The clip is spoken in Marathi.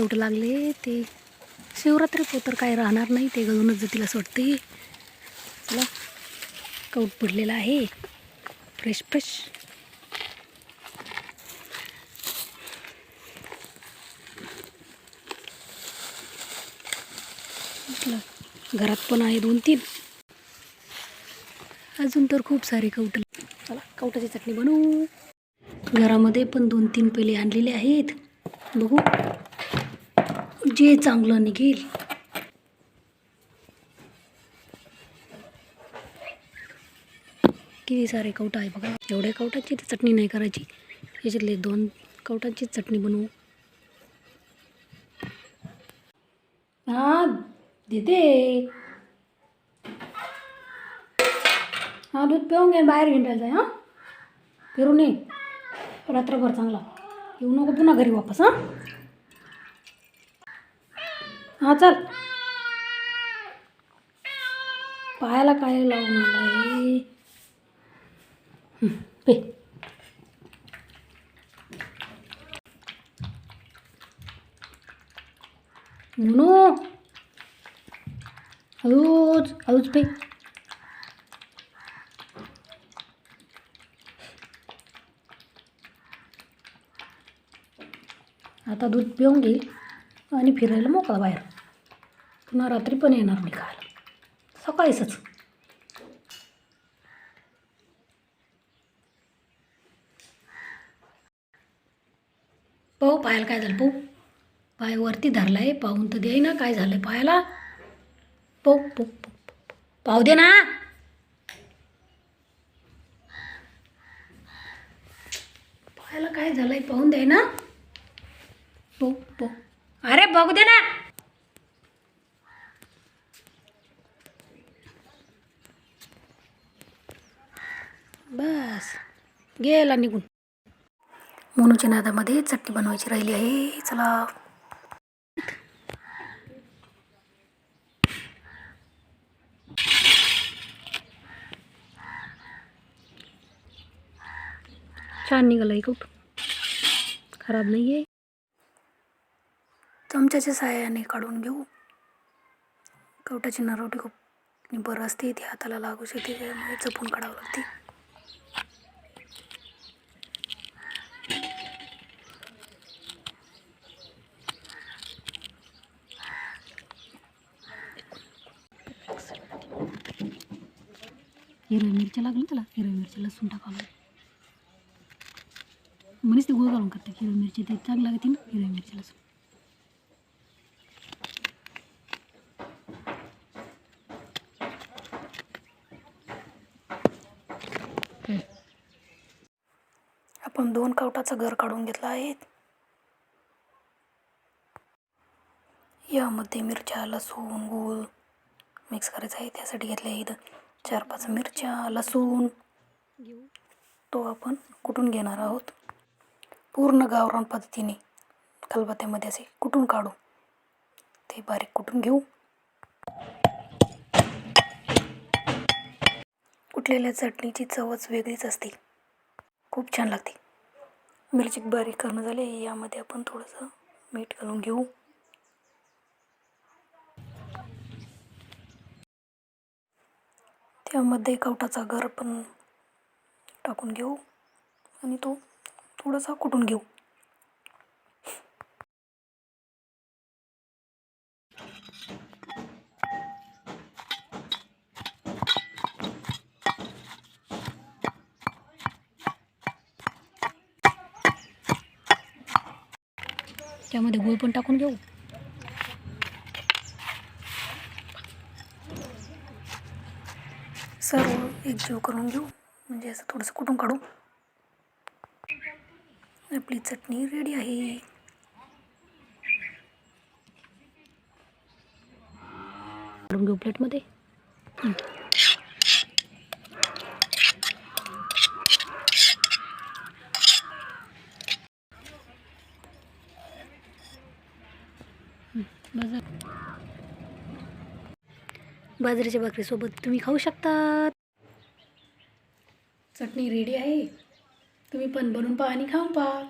कौट लागले ते शिवरात्री पोतर काय राहणार नाही ते गळूनच जातील असं वाटते चला कौट पडलेला आहे. फ्रेश फ्रेश घरात पण आहे दोन तीन. अजून तर खूप सारे कौट चला कौटाची चटणी बनवू. घरामध्ये पण दोन तीन पहिले आणलेले आहेत. बघू. जे चांगलं निघेल. किती सारे कवटा आहे बघा. एवढ्या कवटाची तर चटणी नाही करायची. याच्यातले दोन कवटांची चटणी बनवू. हा देते. हा दूध पिऊन घे बाहेर घेऊन जायचं हां. फिरून ये. रात्रभर चांगला. येऊ नको पुन्हा घरी वापस हां. हां चल. पायाला काय लावून आलाय? पे. म्हणू हळूच हळूच पे. आता दूध पिऊन घेईल आणि फिरायला मोकळा बाहेर. पुन्हा रात्री पण येणार नाही खायला. सकाळीच पाहू पायाला काय झालं पाहू. पाय वरती धरलाय पाहून तर दे ना काय झालं पायाला पाहू पाहू पाहू दे ना. पायाला काय झालंय पाहून दे ना. पाहू पाहू. अरे बघू दे ना. बस. गेला निघून. मोनूच्या नादामध्ये चटणी बनवायची राहिली आहे. चला. छान निघालं आहे कौट खराब नाही आहे चमच्याच्या साह्याने काढून घेऊ. कवटाची नरवटी खूप बरं असते. ती हाताला लागू शकते त्यामुळे जपून काढावं लागते. हिरव्या मिरच्या लागल्या त्याला? हिरव्या मिरच्या लसूण टाकावं म्हणूनच ते गोळ घालून करते हिरवी मिरची ते चांगली लागते ना हिरवी मिरची लसूण. आपण दोन कवटाचं घर काढून घेतलं आहे. यामध्ये मिरच्या लसूण गूळ मिक्स करायचं आहे. त्यासाठी घेतलं आहे इथं. चार पाच मिरच्या लसूण तो आपण कुटून घेणार आहोत? पूर्ण गावरान पद्धतीने खलबत्त्यामध्ये असे कुटून काढू? ते बारीक कुटून घेऊ? कुटलेल्या चटणीची चवच वेगळीच असते. खूप छान लागते. मिरची बारीक करणं झाले यामध्ये आपण थोडंसं मीठ घालून घेऊ. त्यामध्ये कवटाचा घर पण टाकून घेऊ आणि तो थोडासा कुटून घेऊ. त्यामध्ये गूळ पण टाकून घेऊ. सर्व एकजीव करून घेऊ. म्हणजे असं थोडंसं कुठून काढू? आपली चटणी रेडी आहे. काढून घेऊ प्लेटमध्ये हं. बाजरीच्या भाकरीसोबत तुम्ही खाऊ शकता चटणी रेडी आहे. तुम्ही पण बनवून पहा आणि खाऊन पहा.